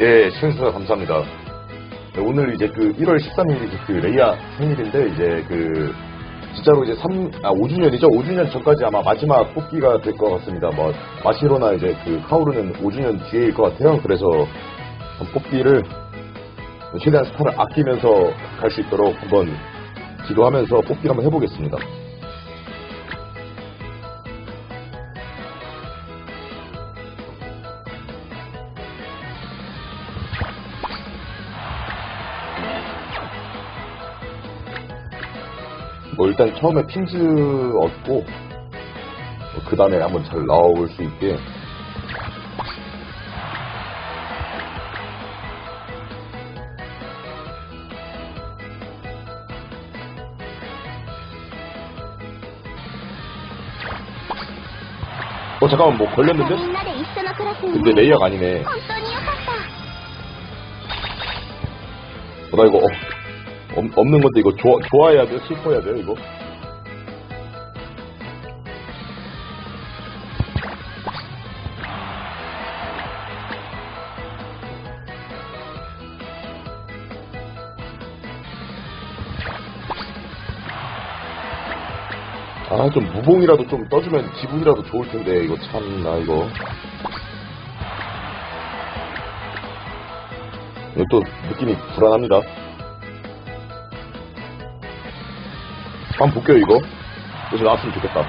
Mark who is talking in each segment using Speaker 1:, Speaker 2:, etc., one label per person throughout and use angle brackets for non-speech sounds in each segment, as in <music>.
Speaker 1: 예, 시청해주셔서 감사합니다. 네, 오늘 이제 그 1월 13일이 그 레이아 생일인데, 이제 그, 진짜로 이제 3, 아, 5주년이죠? 5주년 전까지 아마 마지막 뽑기가 될 것 같습니다. 뭐, 마시로나 이제 그 카오르는 5주년 뒤에일 것 같아요. 그래서 한 뽑기를 최대한 스타를 아끼면서 갈 수 있도록 한번 기도하면서 뽑기를 한번 해보겠습니다. 뭐 일단 처음에 핀즈 얻고 그 다음에 한번 잘 나올 수 있게 어 잠깐만 뭐 걸렸는데? 근데 레이어가 아니네 어나 이거 어, 없, 없는 건데 이거 좋아, 좋아해야 돼요? 슬퍼해야 돼요 이거? 아 좀 무봉이라도 좀 떠주면 기분이라도 좋을 텐데 이거 참 나 이거 이거 또 느낌이 불안합니다. 한번 볼게요 이거. 여기서 나왔으면 좋겠다.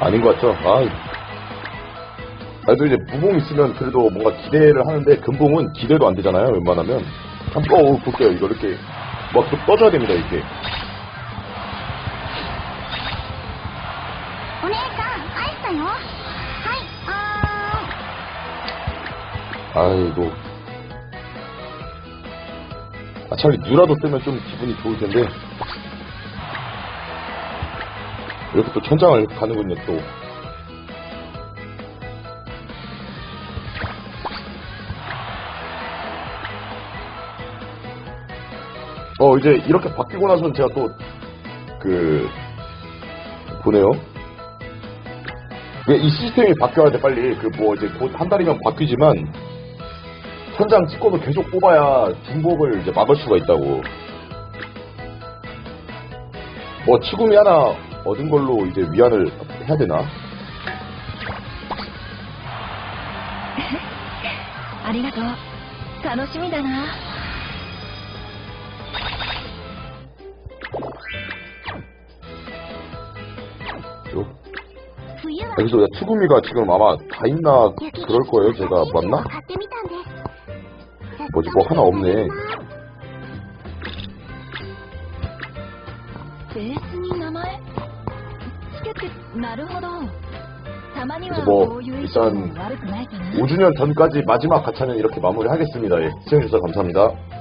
Speaker 1: 아닌 것 같죠? 아. 그래도 이제 무봉 있으면 그래도 뭔가 기대를 하는데 금봉은 기대도 안 되잖아요 웬만하면. 한번 어, 어 볼게요. 이거 이렇게 막 떠줘야 됩니다. 이렇게. 아이고. 아, 차라리 누라도 뜨면 좀 기분이 좋을 텐데. 이렇게 또 천장을 가는군요, 또. 어, 이제 이렇게 바뀌고 나서는 제가 또, 그, 보네요. 이 시스템이 바뀌어야 돼, 빨리. 그, 뭐, 이제 곧 한 달이면 바뀌지만, 천장 찍고도 계속 뽑아야 중복을 이제 막을 수가 있다고. 뭐 치구미 하나 얻은 걸로 이제 위안을 해야 되나? <laughs>
Speaker 2: ありがとう楽しみだな 있죠.
Speaker 1: 여기서 야추구미가 지금 아마 다 있나 그럴 거예요. 제가 맞나? 뭐지 뭐 하나 없네. 뭐 일단 5주년 전까지 마지막 가차는 이렇게 마무리하겠습니다. 예, 시청해주셔서 감사합니다.